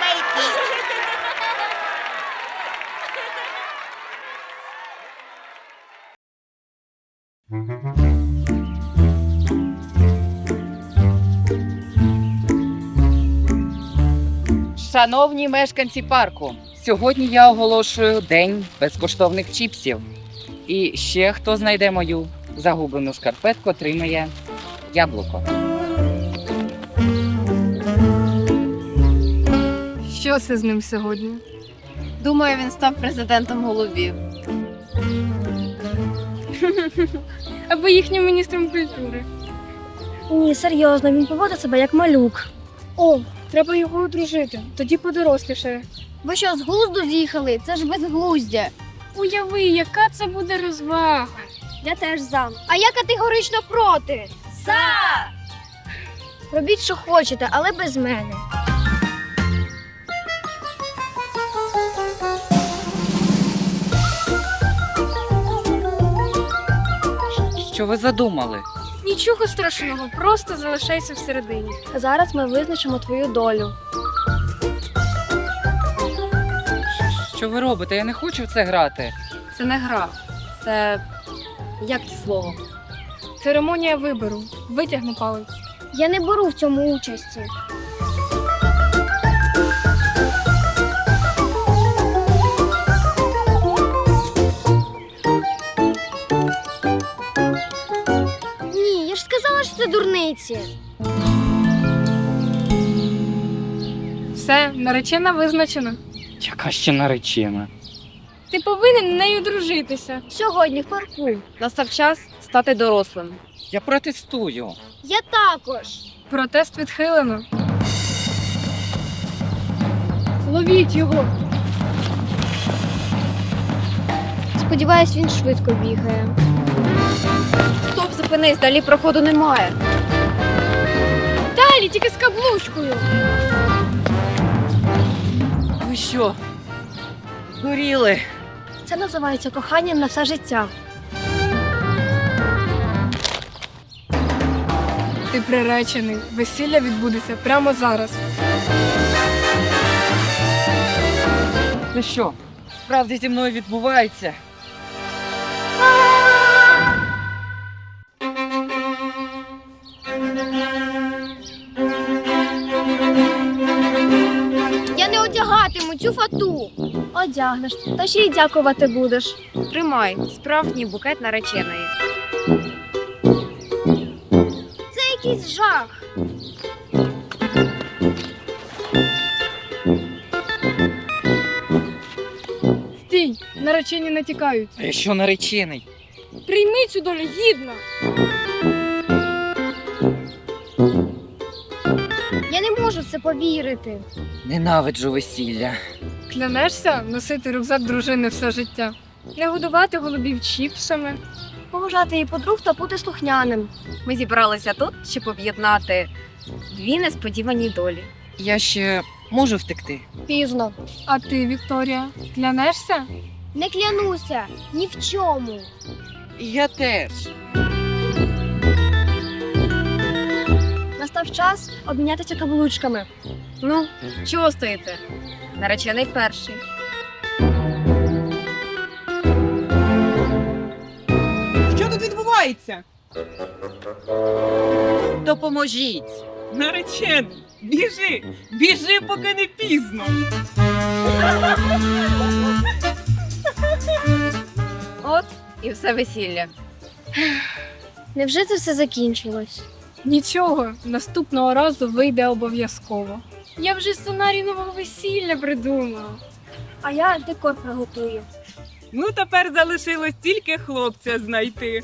Байки! Шановні мешканці парку, сьогодні я оголошую день безкоштовних чіпсів. І ще хто знайде мою загублену шкарпетку, отримає яблуко. Що це з ним сьогодні? Думаю, він став президентом голубів. Або їхнім міністром культури. Ні, серйозно, він поводить себе як малюк. О, треба його одружити, тоді подоросліше. Ви що, з глузду з'їхали? Це ж безглуздя. Уяви, яка це буде розвага. Я теж за. А я категорично проти. За! Робіть, що хочете, але без мене. Що ви задумали? Нічого страшного, просто залишайся всередині. Зараз ми визначимо твою долю. Що ви робите? Я не хочу в це грати. Це не гра. Це. Як це слово? Церемонія вибору. Витягни палець. Я не беру в цьому участі. Сказала, що це дурниці. Все, наречена визначена. Яка ще наречена? Ти повинен нею дружитися. Сьогодні в парку. Настав час стати дорослим. Я протестую. Я також. Протест відхилено. Ловіть його. Сподіваюсь, він швидко бігає. Стоп, зупинись, далі проходу немає. Далі тільки з каблучкою. Ви що? Здуріли? Це називається коханням на все життя. Ти приречений. Весілля відбудеться прямо зараз. Це що? Справді зі мною відбувається? Цю фату. Одягнеш, та ще й дякувати будеш. Тримай, справжній букет нареченої. Це якийсь жах. Стій, наречені не тікають. А я що наречений? Прийми цю долю гідно. Це повірити. Ненавиджу весілля. Клянешся носити рюкзак дружини все життя. Не годувати голубів чіпсами. Поважати її подруг та бути слухняним. Ми зібралися тут, щоб об'єднати дві несподівані долі. Я ще можу втекти. Пізно. А ти, Вікторія, клянешся? Не клянуся ні в чому. Я теж. Настав час обмінятися каблучками. Ну, чого стоїте? Наречений перший. Що тут відбувається? Допоможіть! Наречений, біжи, біжи, поки не пізно. От і все весілля. Невже це все закінчилось? Нічого, наступного разу вийде обов'язково. Я вже сценарій нового весілля придумала. А я декор приготую. Ну, тепер залишилось тільки хлопця знайти.